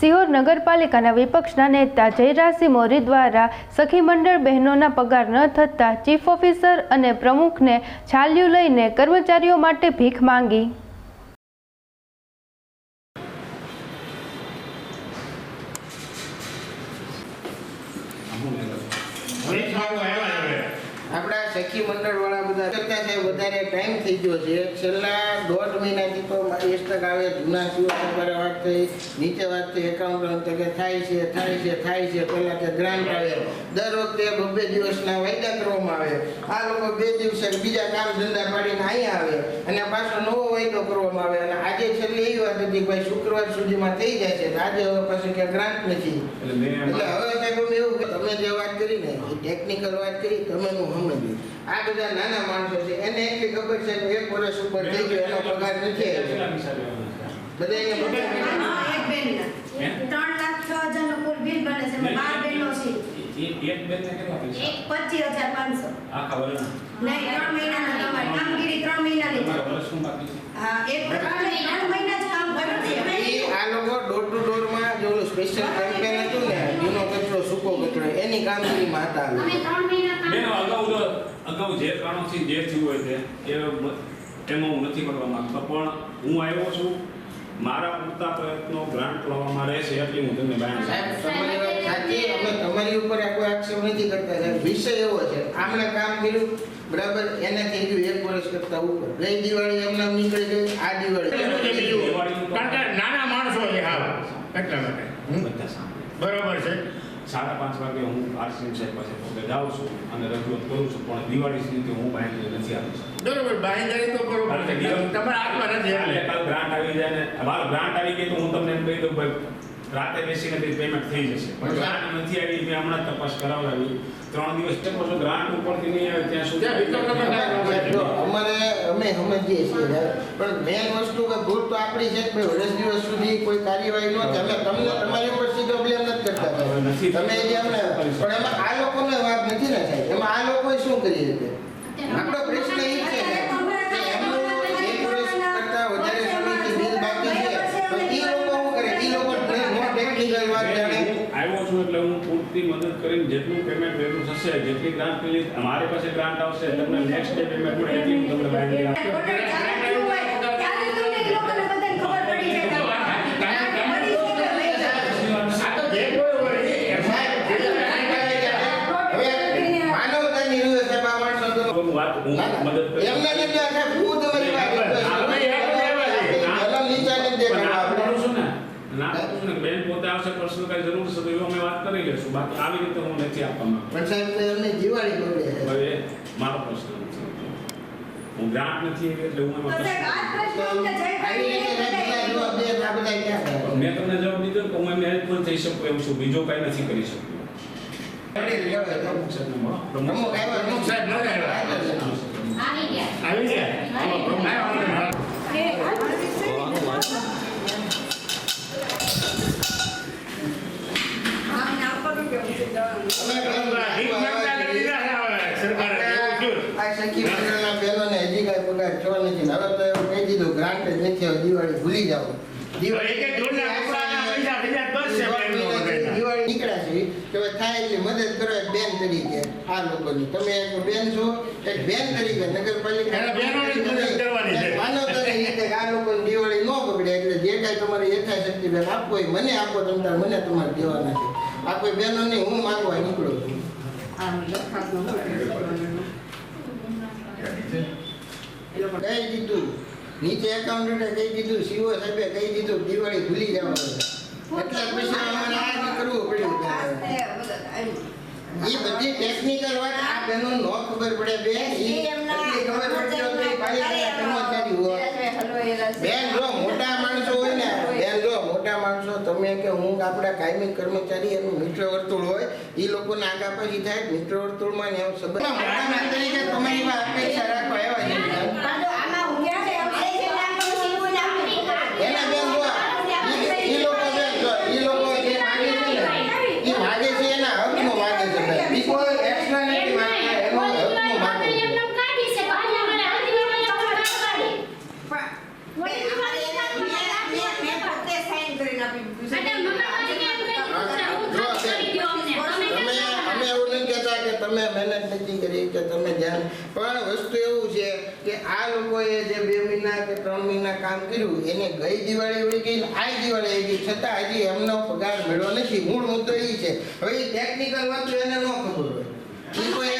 સિહોર નગરપાલિકાના વિપક્ષના નેતા જયરાસિંહ મોરી દ્વારા સખી મંડળ બહેનોના પગાર ન થતાં ચીફ ઓફિસર અને પ્રમુખને છાલ્યું લઈને કર્મચારીઓ માટે ભીખ માંગી વીસ વાળો આવ્યા હવે. આપણા સખી મંડળ વાળા બધા કરતા છે વધારે ટાઈમ થઈ ગયો છે. છેલ્લા દોઢ મહિનાથી તો મારી એસ્ટક આવે જૂના સીઓ પર વાત થઈ નીચે વાત થઈ એકાઉન્ટ કે થાય છે થાય છે થાય છે પહેલા કે ગ્રાન્ટ આવે. દર વખતે બબ્બે દિવસના વાયદા કરવામાં આવે. આ લોકો બે દિવસે બીજા કામ ધંધા પાડીને અહીંયા આવે અને પાછો નવો વાયદો કરવામાં આવે. અને આજે છેલ્લી એવી વાત હતી કે ભાઈ શુક્રવાર સુધીમાં થઈ જાય છે. આજે હવે પછી કે ગ્રાન્ટ નથી. એટલે હવે સાહેબ એવું તમે જે વાત કરી ને એ ટેકનિકલ વાત કરી તમે હું સમજ્યું આ બધા નાના માણસો છે એને એટલી ખબર છે કે એક વર્ષ ઉપર થઈ ગયો એનો પગાર નથી? બધા એક બેનના. ત્રણ લાખ છ હજારનું કુલ બિલ બને છે બાર છે એક કેટલા પૈસા? એક પચીસ હજાર પાંચસો? નહીં ત્રણ તમારે કામગીરી ત્રણ મહિનાની છે. તમારા વર્ષનું બાકી છે? હા એક ત્રણ ત્રણ મહિના જ કામ કર્યું છે આ લોકો ડોર ટુ ડોરમાં જે સ્પેશિયલ કેમ્પેન હતું ને જૂનો કચરો સૂકો કચરો એની કામગીરીમાં હતા આ અગાઉ તો- અગાઉ જે કારણોથી જે થયું હોય તે એ એમાં હું નથી કરવા માંગતો. પણ હું આવ્યો છું મારા પૂરતા પ્રયત્નો ગ્રાન્ટ લાવવામાં રહેશે એટલે હું તમને બાયણ અમે તમારી ઉપર આ કોઈ આક્ષેપ નથી કરતા સાહેબ. વિષય એવો છે. આમણે કામ કર્યું બરાબર? એને થઈ ગયું એક વર્ષ કરતા ઉપર. ગઈ દિવાળી એમને નીકળી ગઈ આ દિવાળી. કારણ કે નાના માણસો છે હા એટલા માટે. બરોબર છે. સાડા પાંચ વાગે હું આરસીએમ સાહેબ પાસે પોતે જાઉં છું અને રજૂઆત કરું છું પણ દિવાળી સુધી હું બાંધી નથી આપી શકું બરોબર બાંયધરી તો બરોબર તમારા હાથમાં નથી કાલ ગ્રાન્ટ આવી જાય ને મારો ગ્રાન્ટ આવી ગઈ તો હું તમને એમ કહી દઉં ભાઈ રાતે બેસીને તે પેમેન્ટ થઈ જશે. પણ ગ્રાન્ટ નથી આવી મેં હમણાં તપાસ કરાવડાવી. ત્રણ દિવસ છે પછી ગ્રાન્ટ ઉપરથી નહીં આવે ત્યાં સુધી અમારે અમે સમજીએ છીએ. પણ મેન વસ્તુ કે ભૂલ તો આપણી છે કે ભાઈ વર્ષ દિવસ સુધી કોઈ કાર્યવાહી ન થાય. અમે તમને તમારી ઉપર સીધો બ્લેમ નથી કરતા. નથી. તમે જે અમને પણ એમાં આ લોકોને વાત નથી ને સાહેબ એમાં આ લોકોએ શું કરી શકે? એટલે હું પૂરતી મદદ કરીને જેટલું પેમેન્ટ ભેગું થશે, જેટલી ગ્રાન્ટ મારી પાસે ગ્રાન્ટ આવશે તમને નેક્સ્ટ ડે પેમેન્ટ મળે, એટલી હું. તમને એ લોકોને બધાને ખબર પડી જાય કે આ બધી રીતે લઈ જાય. આ તો જે કોઈ હોય એ એમાં જે હવે માનવતાની રૂએ સાહેબ આ માણસો તો હું વાત હું મદદ કરીશ. એમને નથી આ સાહેબ હું તમારી વાત આપણે એમ કહેવાય છે. કલમ નીચા નથી પણ દેખાડવા ના આપણે. કરું છું ને ના કરું છું ને બેન પોતે જરૂર છે તો એવું અમે વાત કરી લેશું બાકી આવી રીતે હું નથી આપવામાં. પણ સાહેબ તો એમને દિવાળી બગડે હવે મારો પ્રશ્ન હું ગ્રાન્ટ નથી એટલે હું સાહેબ તો? મેં તમને જવાબ દીધો કે હું એમને હેલ્પફુલ થઈ શકું એમ છું. બીજો કઈ નથી કરી તો. પ્રમુખ આવ્યા, પ્રમુખ સાહેબ આવી ગયા આમાં પ્રમાણ હા, ના કરું કે હું સીધા- ભીખ માંગતા કરી દીધા છે હવે સરકારે એવું થયું. આ સખી મંડળના બહેનોને હજી કાંઈ પગાર થયો નથી ને હવે તો એવું કહી દીધું ગ્રાન્ટ જ નથી હવે દિવાળી મદદ કરો બેન તરીકે આ લોકોની તમે બેન છો એક બેન તરીકે નગરપાલિકા આ લોકોની દિવાળી ન બગડે એટલે જે કાંઈ તમારે યથાશક્તિ બેન આપવો એ મને આપો તમે મને તમારે દેવાના છે. આ કોઈ બહેનો નહીં હું માંગવા નીકળું છું. કહી દીધું નીચે એકાઉન્ટન્ટે કહી દીધું સીઓ સાહેબે કહી દીધું દિવાળી ભૂલી જવાનું એટલે પૈસા અમારે આ કરવું પડ્યું એ બધી. ટેકનિકલ વાત આ બેનો નો ખબર પડે બે. એટલી ખબર પડતી હોય તો ઈ કર્મચારી હોય. બેન જો મોટા માણસો હોય ને બેન જો મોટા માણસો તમે કે હું આપણા કાયમી કર્મચારી એનું મિત્ર વર્તુળ હોય એ લોકોને આગા પછી થાય મિત્ર વર્તુળમાં ને સંબંધ તરીકે તમે એવા અપેક્ષા રાખવા એવા વસ્તુ એવું છે કે આ લોકોએ જે બે મહિના કે ત્રણ મહિના કામ કર્યું એને ગઈ દિવાળી વળી ગઈ આ દિવાળી આવી ગઈ છતાં હજી એમનો પગાર મળ્યો નથી. મૂળ મુદ્દો છે. હવે ટેકનિકલ વસ્તુ એને ન ખબર હોય.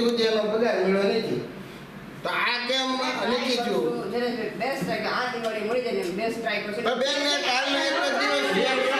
વીસ રૂપિયાનો પગાર મળ્યો નથી. તો આ કેમ નથી થયું બેન ને કાલનો એક દિવસ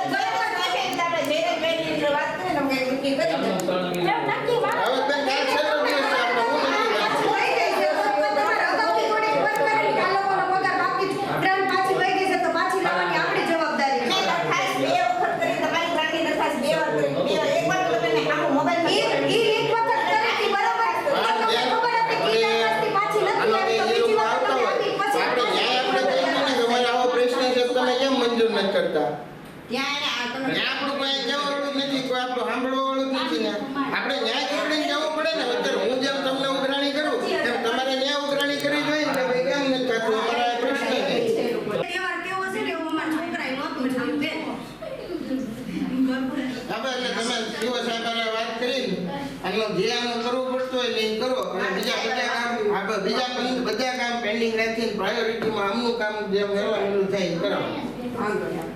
આપણે ન્યાય ચૂંટણી જવું પડે ને. અત્યારે હું જેમ તમને ઉઘરાણી કરું તેમ તમારે ન્યાય ઉઘરાણી કરી જોઈએ. ને ભાઈ કેમ નથી થતું અમારા પ્રશ્ન બીજા બધા કામ પેન્ડિંગ રાખીને પ્રાયોરિટીમાં અમુક કામ જે કરવાનું થાય કરાવો.